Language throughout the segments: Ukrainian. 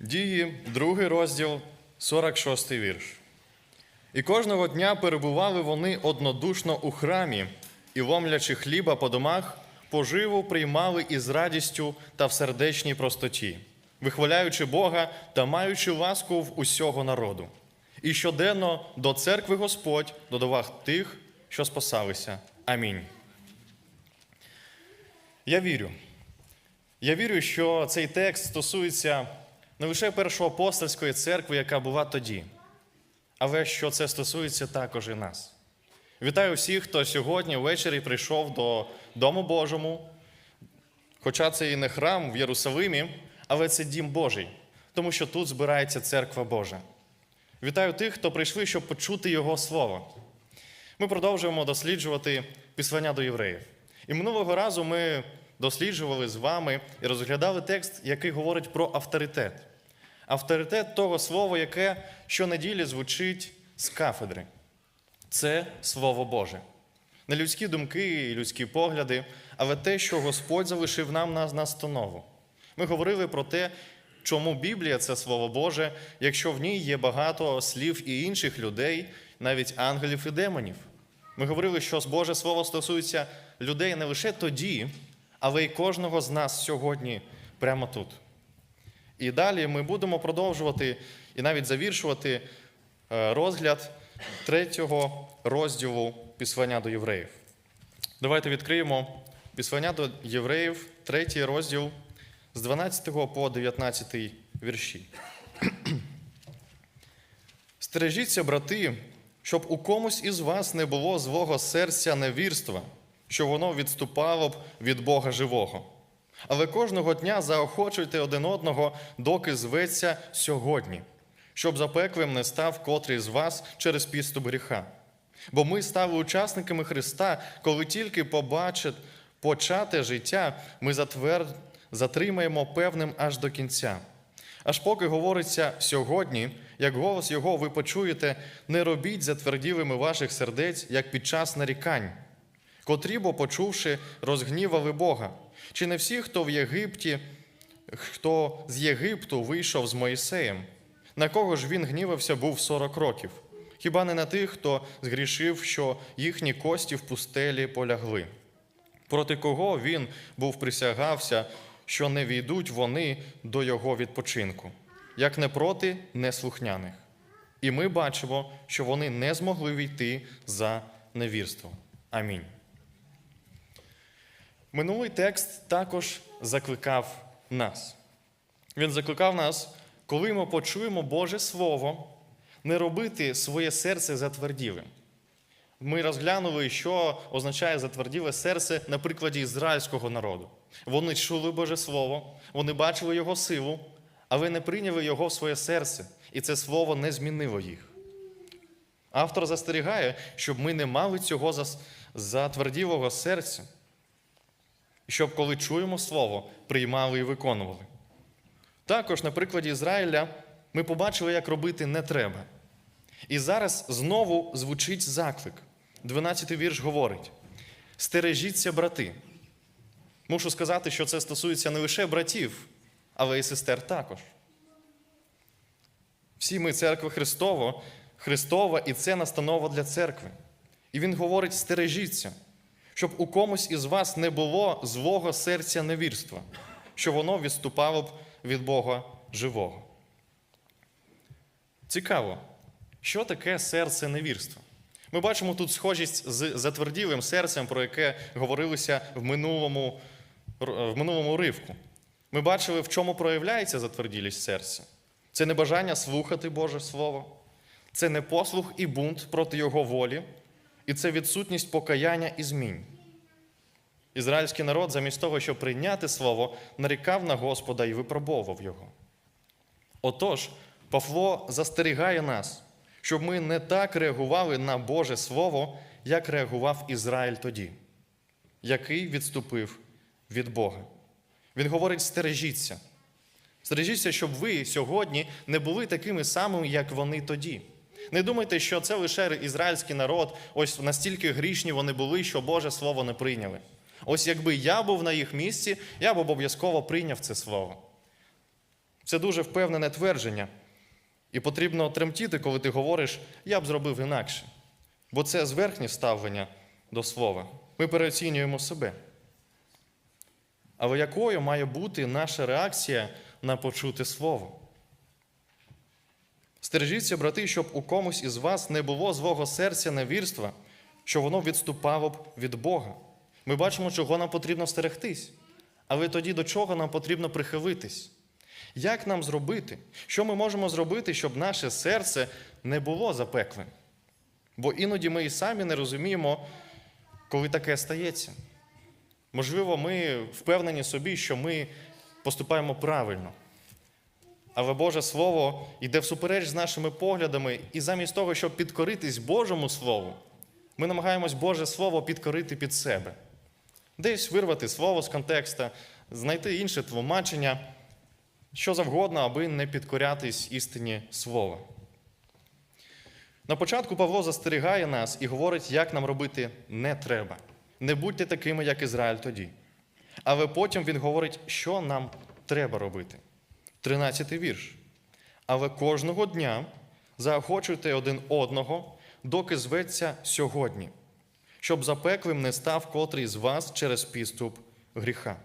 Дії, другий розділ, 46 вірш. І кожного дня перебували вони однодушно у храмі, і, ломлячи хліба по домах, поживу приймали із радістю та в сердечній простоті, вихваляючи Бога та маючи ласку в усього народу. І щоденно до церкви Господь додавав тих, що спасалися. Амінь. Я вірю. Я вірю, що цей текст стосується не лише першої апостольської церкви, яка була тоді, але що це стосується також і нас. Вітаю всіх, хто сьогодні ввечері прийшов до Дому Божому, хоча це і не храм в Єрусалимі, але це дім Божий, тому що тут збирається церква Божа. Вітаю тих, хто прийшли, щоб почути Його Слово. Ми продовжуємо досліджувати післання до євреїв. І минулого разу ми досліджували з вами і розглядали текст, який говорить про авторитет. Авторитет того слова, яке щонеділі звучить з кафедри. Це Слово Боже. Не людські думки і людські погляди, але те, що Господь залишив нам на настанову. Ми говорили про те, чому Біблія це Слово Боже, якщо в ній є багато слів і інших людей, навіть ангелів і демонів. Ми говорили, що Боже Слово стосується людей не лише тоді, але й кожного з нас сьогодні, прямо тут. І далі ми будемо продовжувати і навіть завіршувати е, розгляд третього розділу післання до євреїв. Давайте відкриємо післання до євреїв, третій розділ з 12 по 19 вірші. Стережіться, брати, щоб у комусь із вас не було злого серця невірства, що воно відступало б від Бога живого. Але кожного дня заохочуйте один одного, доки зветься сьогодні, щоб запеклим не став котрий з вас через підступ гріха. Бо ми стали учасниками Христа, коли тільки побачить почате життя, ми затвер... затримаємо певним аж до кінця. Аж поки говориться сьогодні, як голос Його ви почуєте, не робіть затверділими ваших сердець, як під час нарікань, котрі, бо почувши, розгнівали Бога. Чи не всі, хто в Єгипті, хто з Єгипту вийшов з Моїсеєм? На кого ж він гнівався був 40 років? Хіба не на тих, хто згрішив, що їхні кості в пустелі полягли? Проти кого він був присягався, що не війдуть вони до його відпочинку, як не проти неслухняних. І ми бачимо, що вони не змогли війти за невірство. Амінь. Минулий текст також закликав нас. Він закликав нас, коли ми почуємо Боже Слово, не робити своє серце затверділим. Ми розглянули, що означає затверділе серце на прикладі ізраїльського народу. Вони чули Боже Слово, вони бачили Його силу, але не прийняли Його в своє серце, і це слово не змінило їх. Автор застерігає, щоб ми не мали цього затверділого серця, щоб, коли чуємо Слово, приймали і виконували. Також на прикладі Ізраїля ми побачили, як робити не треба. І зараз знову звучить заклик. 12-й вірш говорить: стережіться, брати. Мушу сказати, що це стосується не лише братів, але й сестер також. Всі ми церква Христово, Христова, і це настанова для церкви. І він говорить: стережіться, щоб у комусь із вас не було злого серця невірства, що воно відступало б від Бога живого. Цікаво, що таке серце невірства? Ми бачимо тут схожість з затверділим серцем, про яке говорилося в минулому, в минулому ривку. Ми бачили, в чому проявляється затверділість серця. Це небажання слухати Боже Слово, це непослух і бунт проти Його волі, і це відсутність покаяння і змін. Ізраїльський народ, замість того, щоб прийняти слово, нарікав на Господа і випробовував його. Отож, Павло застерігає нас, щоб ми не так реагували на Боже Слово, як реагував Ізраїль тоді, який відступив від Бога. Він говорить: стережіться. Стережіться, щоб ви сьогодні не були такими самими, як вони тоді. Не думайте, що це лише ізраїльський народ, ось настільки грішні вони були, що Боже Слово не прийняли. Ось якби я був на їх місці, я б обов'язково прийняв це слово. Це дуже впевнене твердження. І потрібно тремтіти, коли ти говориш, я б зробив інакше. Бо це зверхнє ставлення до слова. Ми переоцінюємо себе. Але якою має бути наша реакція на почуте слово? Стережіться, брати, щоб у комусь із вас не було злого серця невірства, що воно відступало б від Бога. Ми бачимо, чого нам потрібно стерегтись. Але тоді до чого нам потрібно прихилитись? Як нам зробити? Що ми можемо зробити, щоб наше серце не було запеклим? Бо іноді ми і самі не розуміємо, коли таке стається. Можливо, ми впевнені собі, що ми поступаємо правильно. Але Боже Слово йде всупереч з нашими поглядами, і замість того, щоб підкоритись Божому Слову, ми намагаємось Боже Слово підкорити під себе. Десь вирвати слово з контекста, знайти інше тлумачення, що завгодно, аби не підкорятись істині слова. На початку Павло застерігає нас і говорить, як нам робити не треба. Не будьте такими, як Ізраїль тоді. Але потім він говорить, що нам треба робити. 13 вірш. Але кожного дня заохочуйте один одного, доки зветься сьогодні, щоб запеклим не став котрий з вас через підступ гріха.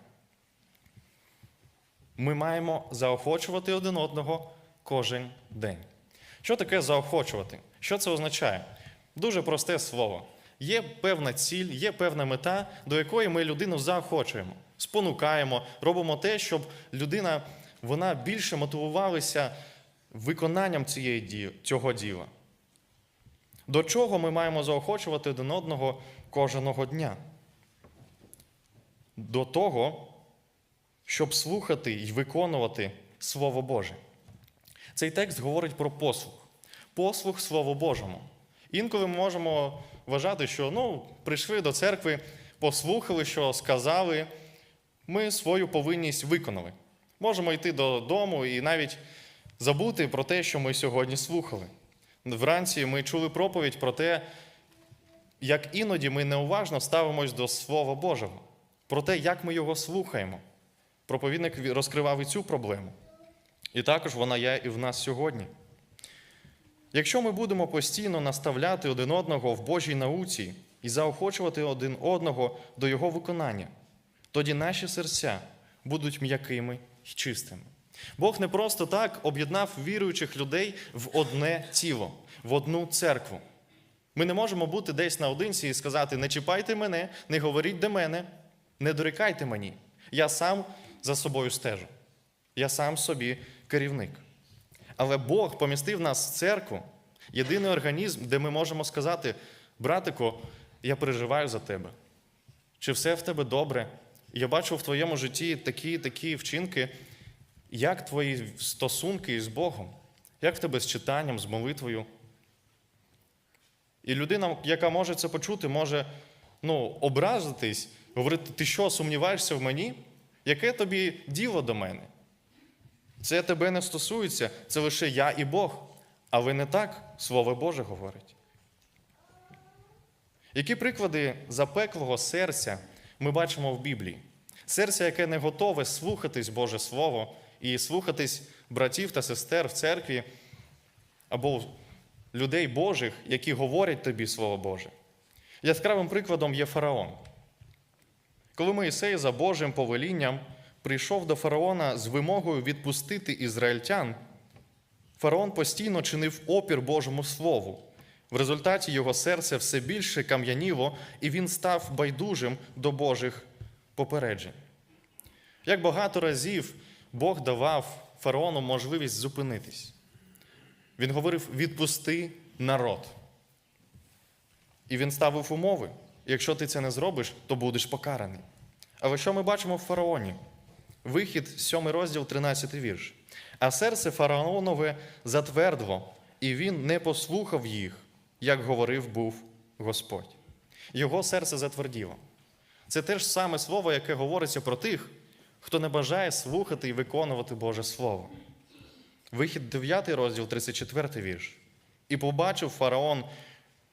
Ми маємо заохочувати один одного кожен день. Що таке заохочувати? Що це означає? Дуже просте слово. Є певна ціль, є певна мета, до якої ми людину заохочуємо, спонукаємо, робимо те, щоб людина вона більше мотивувалася виконанням цієї дії, цього діла. До чого ми маємо заохочувати один одного кожного дня? До того, щоб слухати і виконувати Слово Боже. Цей текст говорить про послух. Послух Слову Божому. Інколи ми можемо вважати, що ну, прийшли до церкви, послухали, що сказали, ми свою повинність виконали. Можемо йти додому і навіть забути про те, що ми сьогодні слухали. Вранці ми чули проповідь про те, як іноді ми неуважно ставимось до Слова Божого, про те, як ми його слухаємо. Проповідник розкривав і цю проблему. І також вона є і в нас сьогодні. Якщо ми будемо постійно наставляти один одного в Божій науці і заохочувати один одного до його виконання, тоді наші серця будуть м'якими чистими. Бог не просто так об'єднав віруючих людей в одне тіло, в одну церкву. Ми не можемо бути десь наодинці і сказати: не чіпайте мене, не говоріть до мене, не дорікайте мені. Я сам за собою стежу. Я сам собі керівник. Але Бог помістив нас в церкву, єдиний організм, де ми можемо сказати, братику, я переживаю за тебе. Чи все в тебе добре? Я бачу в твоєму житті такі такі вчинки, як твої стосунки із Богом, як в тебе з читанням, з молитвою. І людина, яка може це почути, може ну, образитись, говорити, ти що, сумніваєшся в мені? Яке тобі діло до мене? Це тебе не стосується, це лише я і Бог. Але не так Слово Боже говорить. Які приклади запеклого серця ми бачимо в Біблії? Серце, яке не готове слухатись Боже Слово і слухатись братів та сестер в церкві або людей Божих, які говорять тобі Слово Боже. Яскравим прикладом є фараон. Коли Моїсей за Божим повелінням прийшов до фараона з вимогою відпустити ізраїльтян, фараон постійно чинив опір Божому Слову. В результаті його серце все більше кам'яніло, і він став байдужим до Божих попереджень. Як багато разів Бог давав фараону можливість зупинитись. Він говорив: відпусти народ. І він ставив умови. Якщо ти це не зробиш, то будеш покараний. Але що ми бачимо в фараоні? Вихід, 7 розділ, 13 вірш. А серце фараонове затвердло, і він не послухав їх, як говорив був Господь. Його серце затверділо. Це те ж саме слово, яке говориться про тих, хто не бажає слухати і виконувати Боже Слово. Вихід 9 розділ, 34 вірш. І побачив фараон,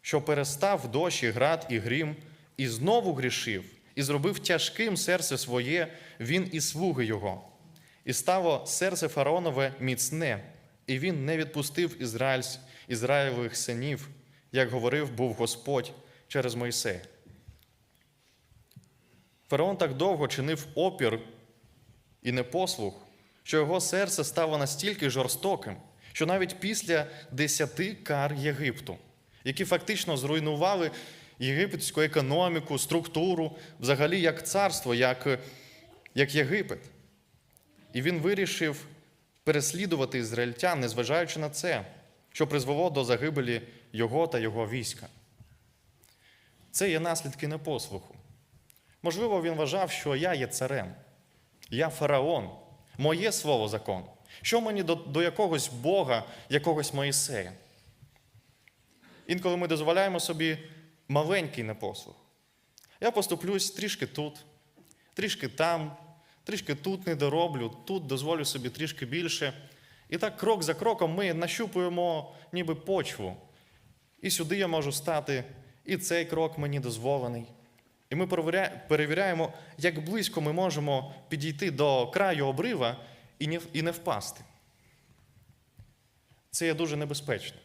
що перестав дощ і град і грім, і знову грішив, і зробив тяжким серце своє, він і слуги його. І стало серце фараонове міцне, і він не відпустив Ізраїль, синів, як говорив був Господь через Мойсея. Фараон так довго чинив опір і непослух, що його серце стало настільки жорстоким, що навіть після десяти кар Єгипту, які фактично зруйнували єгипетську економіку, структуру, взагалі як царство, як, як Єгипет. І він вирішив переслідувати ізраїльтян, незважаючи на це, що призвело до загибелі його та його війська. Це є наслідки непослуху. Можливо, він вважав, що я є царем, я фараон, моє слово закон. Що мені до, до якогось Бога, якогось Моїсея? Інколи ми дозволяємо собі маленький непослух. Я поступлюсь трішки тут, трішки там, трішки тут не дороблю, тут дозволю собі трішки більше. І так крок за кроком ми нащупуємо ніби почву. І сюди я можу стати, і цей крок мені дозволений. І ми перевіряємо, як близько ми можемо підійти до краю обрива і не, впасти. Це є дуже небезпечно.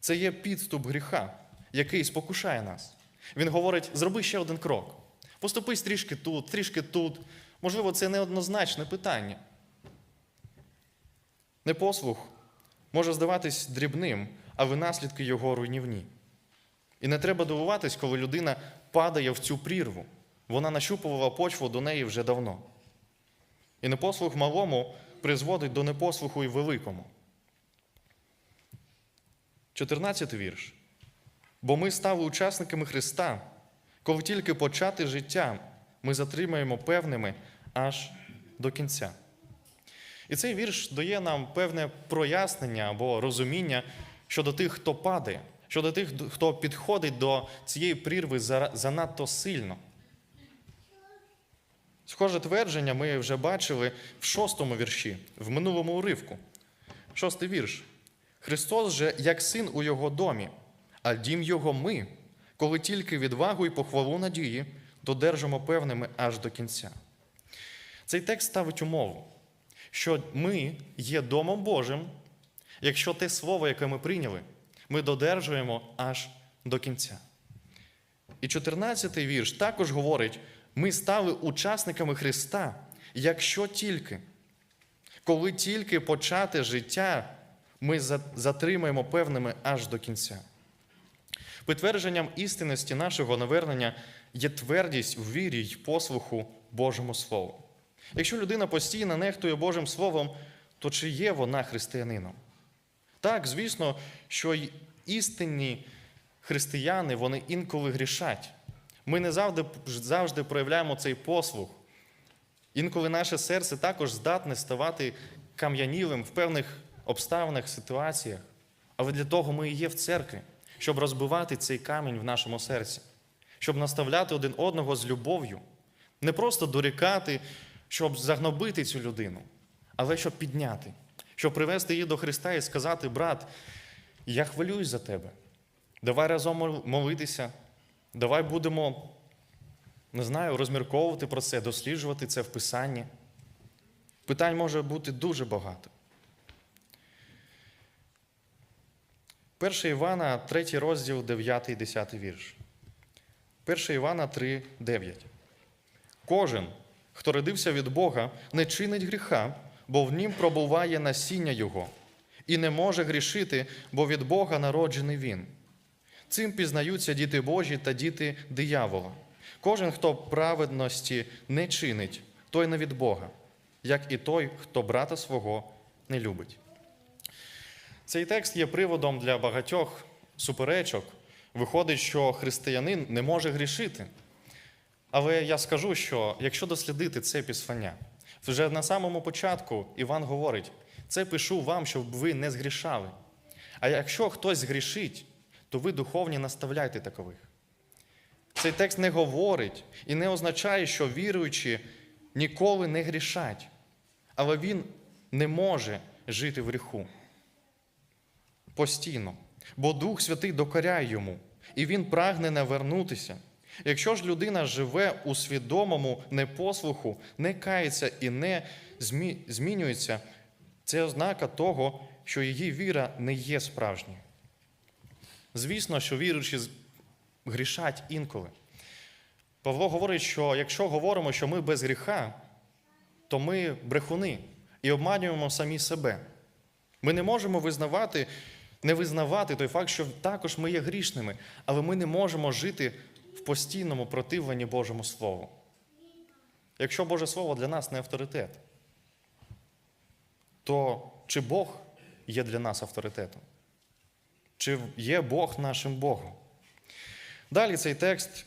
Це є підступ гріха, який спокушає нас. Він говорить: зроби ще один крок. Поступись трішки тут, трішки тут. Можливо, це неоднозначне питання. Непослух може здаватись дрібним, але наслідки його руйнівні. І не треба дивуватись, коли людина падає в цю прірву. Вона нащупувала почву до неї вже давно. І непослух малому призводить до непослуху і великому. 14 вірш. Бо ми стали учасниками Христа, коли тільки почати життя, ми затримаємо певними аж до кінця. І цей вірш дає нам певне прояснення або розуміння щодо тих, хто падає, щодо тих, хто підходить до цієї прірви занадто сильно. Схоже твердження ми вже бачили в шостому вірші, в минулому уривку. Шостий вірш. Христос же як син у його домі, а дім його ми, коли тільки відвагу і похвалу надії додержимо певними аж до кінця. Цей текст ставить умову, що ми є домом Божим, якщо те слово, яке ми прийняли, ми додержуємо аж до кінця. І 14-й вірш також говорить: ми стали учасниками Христа, якщо тільки, коли тільки почати життя, ми затримаємо певними аж до кінця. Підтвердженням істинності нашого навернення є твердість в вірі й послуху Божому Слову. Якщо людина постійно нехтує Божим Словом, то чи є вона християнином? Так, звісно, що істинні християни вони інколи грішать. Ми не завжди, завжди проявляємо цей послух. Інколи наше серце також здатне ставати кам'янілим в певних обставинах, ситуаціях. Але для того ми і є в церкві, щоб розбивати цей камінь в нашому серці, щоб наставляти один одного з любов'ю, не просто дорікати, щоб загнобити цю людину, але щоб підняти, щоб привести її до Христа і сказати, брат, я хвилююсь за тебе. Давай разом молитися, давай будемо, не знаю, розмірковувати про це, досліджувати це в Писанні. Питань може бути дуже багато. 1 Івана, 3 розділ, 9 і 10 вірш. 1 Івана 3, 9. Кожен, хто родився від Бога, не чинить гріха, бо в нім пробуває насіння Його, і не може грішити, бо від Бога народжений він. Цим пізнаються діти Божі та діти диявола. Кожен, хто праведності не чинить, той не від Бога, як і той, хто брата свого не любить. Цей текст є приводом для багатьох суперечок. Виходить, що християнин не може грішити. Але я скажу, що якщо дослідити це післання, вже на самому початку Іван говорить: це пишу вам, щоб ви не згрішали. А якщо хтось згрішить, то ви духовні наставляйте такових. Цей текст не говорить і не означає, що віруючі ніколи не грішать, але він не може жити в гріху постійно, бо Дух Святий докоряє йому, і він прагне навернутися. Якщо ж людина живе у свідомому непослуху, не кається і не змінюється, це ознака того, що її віра не є справжньою. Звісно, що віруючі грішать інколи. Павло говорить, що якщо говоримо, що ми без гріха, то ми брехуни і обманюємо самі себе. Ми не можемо визнавати, не визнавати той факт, що також ми є грішними, але ми не можемо жити в постійному противленні Божому Слову. Якщо Боже Слово для нас не авторитет, то чи Бог є для нас авторитетом? Чи є Бог нашим Богом? Далі цей текст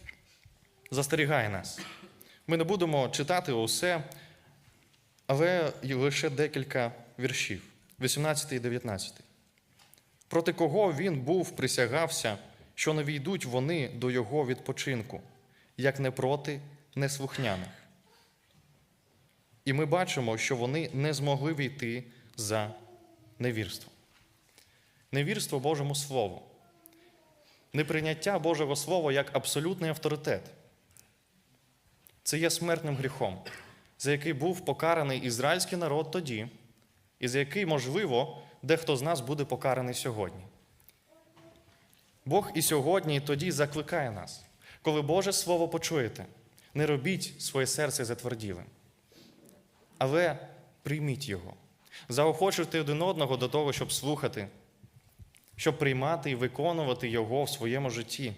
застерігає нас. Ми не будемо читати усе, але лише декілька віршів, 18 і 19. Проти кого він був присягався, що не війдуть вони до його відпочинку, як не проти неслухняних. І ми бачимо, що вони не змогли війти за невірство. Невірство Божому Слову. Неприйняття Божого Слова як абсолютний авторитет. Це є смертним гріхом, за який був покараний ізраїльський народ тоді, і за який, можливо, дехто з нас буде покараний сьогодні. Бог і сьогодні, і тоді закликає нас, коли Боже Слово почуєте, не робіть своє серце затверділим, але прийміть його. Заохочуйте один одного до того, щоб слухати, щоб приймати і виконувати його в своєму житті.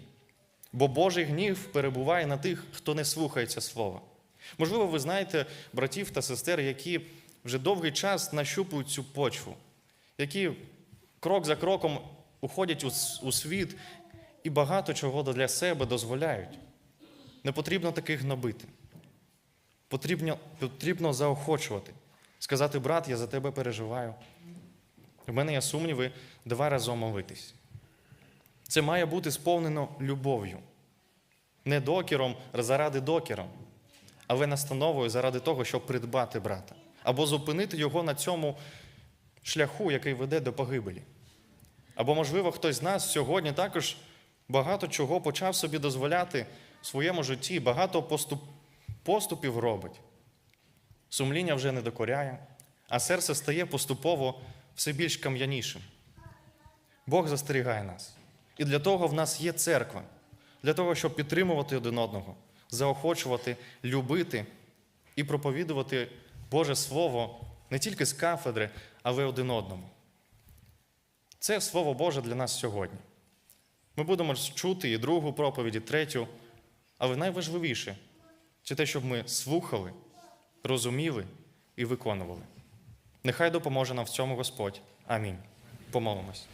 Бо Божий гнів перебуває на тих, хто не слухається слова. Можливо, ви знаєте братів та сестер, які вже довгий час нащупують цю почву, які крок за кроком уходять у світ і багато чого для себе дозволяють. Не потрібно таких гнобити. Потрібно, потрібно заохочувати, сказати, брат, я за тебе переживаю. В мене є сумніви, давай разом молитись. Це має бути сповнено любов'ю. Не докіром заради докіром, але настановою заради того, щоб придбати брата. Або зупинити його на цьому шляху, який веде до погибелі. Або, можливо, хтось з нас сьогодні також багато чого почав собі дозволяти в своєму житті, багато поступ, поступів робить. Сумління вже не докоряє, а серце стає поступово все більш кам'янішим. Бог застерігає нас. І для того в нас є церква, для того, щоб підтримувати один одного, заохочувати, любити і проповідувати Боже Слово не тільки з кафедри, але й один одному. Це Слово Боже для нас сьогодні. Ми будемо чути і другу проповідь, і третю, але найважливіше це те, щоб ми слухали, розуміли і виконували. Нехай допоможе нам в цьому Господь. Амінь. Помолимось.